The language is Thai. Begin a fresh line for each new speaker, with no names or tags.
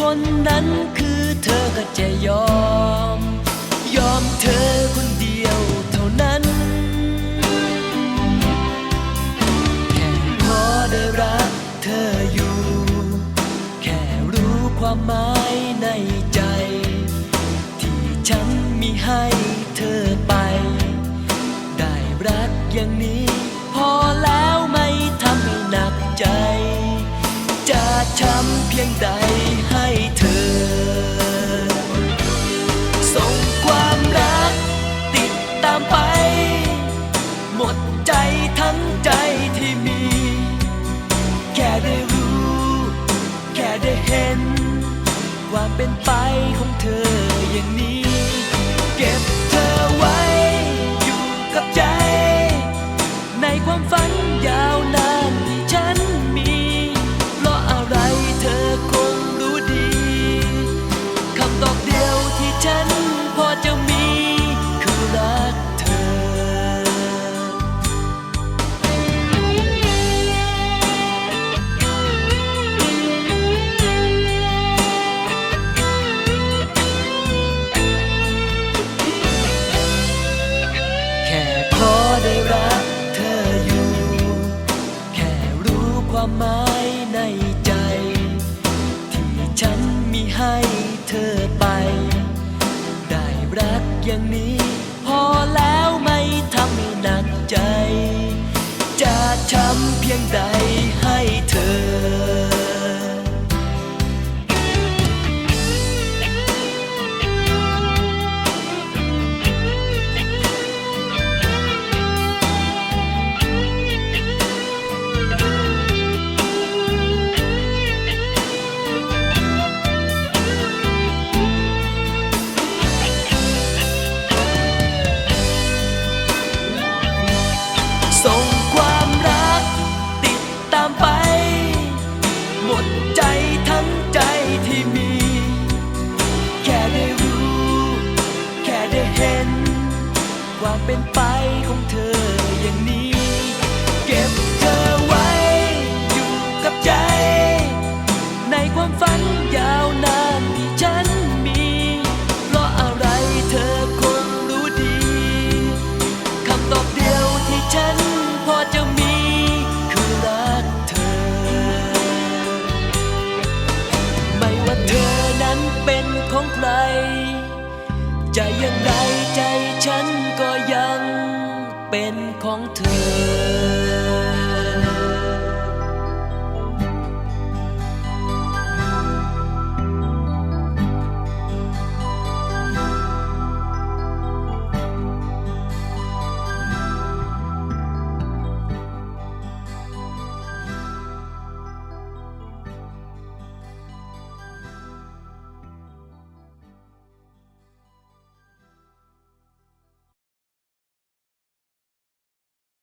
คนนั้นคือเธอก็จะยอม ยอมเธอคนเดียวเท่านั้น แค่ขอได้รักเธออยู่ แค่รู้ความหมายในใจ ที่ฉันมีให้เธอไป ได้รักอย่างนี้พอแล้วไม่ทำให้หนักใจ จะช้ำเพียงใด หมดใจทั้งใจที่มี แค่ได้รู้ แค่ได้เห็น ความเป็นไปของเธออย่างนี้ เก็บเธอไว้ อยู่กับใจ ในความฝัน หมายในใจ ที่ฉันมีให้เธอไป ได้รักอย่างนี้ พอแล้วไม่ทำให้หนักใจ จะทำเพียงใด เป็นไปของเธออย่างนี้ เก็บเธอไว้อยู่กับใจ ในความฝันยาวนานที่ฉันมี เพราะอะไรเธอคงรู้ดีคำตอบเดียวที่ฉันพอจะมี คือรักเธอ ไม่ว่าเธอนั้นเป็นของใคร จะย่างไรใจ ฉันก็ยังเป็นของเธอ